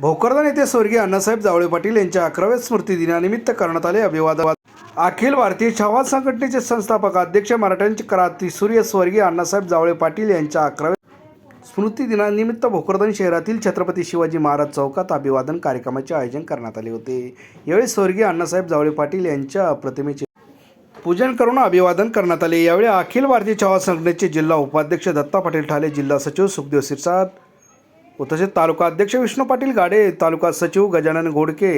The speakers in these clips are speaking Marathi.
भोकरदन येथे स्वर्गीय अण्णासाहेब जावळे पाटील यांच्या अकराव्या स्मृती दिनानिमित्त करण्यात आले अभिवादन. अखिल भारतीय छावा संघटनेचे संस्थापक अध्यक्ष मराठ्यांचे क्रांती सूर्य स्वर्गीय अण्णासाहेब जावळे पाटील यांच्या अकराव्या स्मृती दिनानिमित्त भोकरदन शहरातील छत्रपती शिवाजी महाराज चौकात अभिवादन कार्यक्रमाचे आयोजन करण्यात आले होते. यावेळी स्वर्गीय अण्णासाहेब जावळे पाटील यांच्या प्रतिमेचे पूजन करून अभिवादन करण्यात आले. यावेळी अखिल भारतीय छावा संघटनेचे जिल्हा उपाध्यक्ष दत्ता पाटील ठाले जिल्हा सचिव सुखदेव सिरसाट व तसेच तालुका अध्यक्ष विष्णू पाटील गाडे तालुका सचिव गजानन घोडके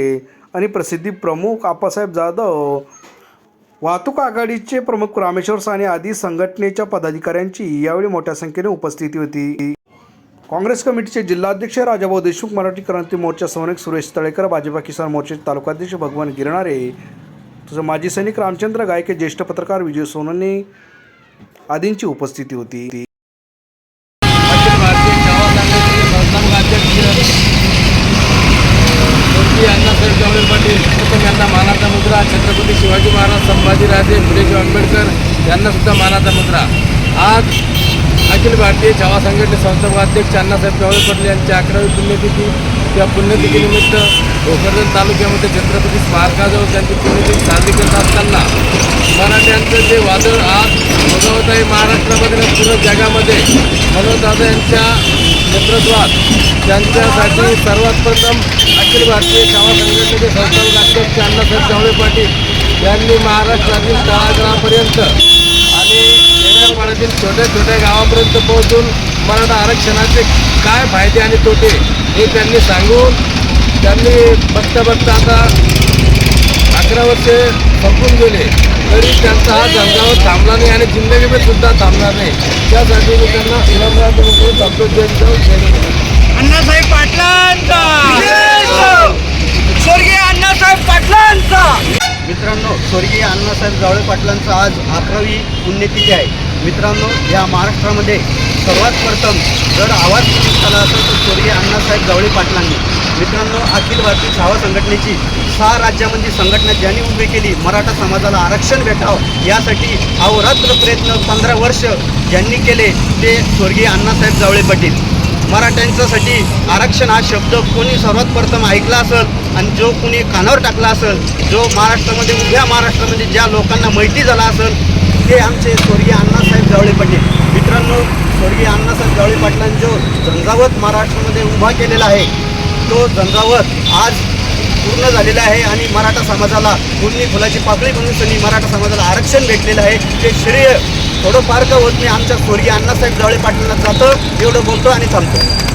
आणि प्रसिद्धी प्रमुख आप्पासाहेब जाधव. वाहतूक आघाडीचे प्रमुख रामेश्वर साने आदी संघटनेच्या पदाधिकाऱ्यांची यावेळी मोठ्या संख्येने उपस्थिती होती. काँग्रेस कमिटीचे जिल्हाध्यक्ष राजाभाऊ देशमुख मराठी क्रांती मोर्चा समन्वयक सुरेश तळेकर भाजपा किसान मोर्चाचे तालुकाध्यक्ष भगवान गिरणारे तसं माजी सैनिक रामचंद्र गायके ज्येष्ठ पत्रकार विजय सोनवणे आदींची उपस्थिती होती अखिल भारतीय छावा संघटनेचे संस्थापक अध्यक्ष स्वर्गीय आंबेडकर पाटील प्रथम यांना मानाचा मुद्रा छत्रपती शिवाजी महाराज संभाजीराजे फुलेजी आंबेडकर यांना सुद्धा मानाचा मुद्रा. आज अखिल भारतीय छावा संघटने संस्थापक अध्यक्ष अण्णासाहेब जावळे पाटील यांची अकरावी पुण्यतिथी त्या पुण्यतिथीनिमित्त भोकरदन तालुक्यामध्ये छत्रपती स्मारकाजवळ त्यांची पुण्यतिथी साजरी करत असताना मराठ्यांचं जे वादळ आज भोगावत आहे महाराष्ट्रामध्ये पूर्ण जगामध्ये मनोजदादा यांच्या नेतृत्वात त्यांच्यासाठी सर्वात प्रथम अखिल भारतीय शाळा संघटनेचे संस्थापक अध्यक्ष अण्णासाहेब जावळे पाटील यांनी महाराष्ट्रातील तळागाळापर्यंत आणि खेड्यापाड्यातील छोट्या छोट्या गावापर्यंत पोहोचून मराठा आरक्षणाचे काय फायदे आणि तोटे हे त्यांनी सांगून त्यांनी बघता बघता आता अकरा वर्षे संपून गेले तरी त्यांचा हा झंझावत थांबला नाही आणि जिंदगीमध्ये सुद्धा थांबणार नाही. त्यासाठी मी त्यांना इनामराज म्हणून संतोष जयंती अण्णासाहेब पाटलांचा! स्वर्गीय अण्णासाहेब पाटलांचा! मित्रांनो स्वर्गीय अण्णासाहेब जावळे पाटलांचं आज अकरावी पुण्यतिथी आहे. मित्रांनो या महाराष्ट्रामध्ये सर्वात प्रथम जर आवाज आला असेल तर स्वर्गीय अण्णासाहेब जावळे पाटलांनी. मित्रांनो अखिल भारतीय छावा संघटनेची सहा राज्यामध्ये संघटना ज्यांनी उभी केली मराठा समाजाला आरक्षण भेटावं यासाठी अहोरात्र प्रयत्न पंधरा वर्ष ज्यांनी केले ते स्वर्गीय अण्णासाहेब जावळे पाटील. मराठ्यांच्यासाठी आरक्षण हा शब्द कोणी सर्वात प्रथम ऐकला असेल आणि जो कोणी कानावर टाकला असेल जो महाराष्ट्रामध्ये उभ्या महाराष्ट्रामध्ये ज्या लोकांना माहिती झाला असेल ते आमचे स्वर्गीय अण्णासाहेब जावळे पाटील. मित्रांनो स्वर्गीय अण्णासाहेब जावळे पाटलांनी जो झंझावत महाराष्ट्रामध्ये उभा केलेला आहे तो झंझावत आज पूर्ण झालेला आहे आणि मराठा समाजाला पूर्णी फुलाची पाकळी म्हणून त्यांनी मराठा समाजाला आरक्षण भेटलेलं आहे. ते श्रेय थोडं फार का होत नाही. आमच्या स्वर्गीय अण्णासाहेब जावळे पाटलांना जातं एवढं बोलतो आणि थांबतो.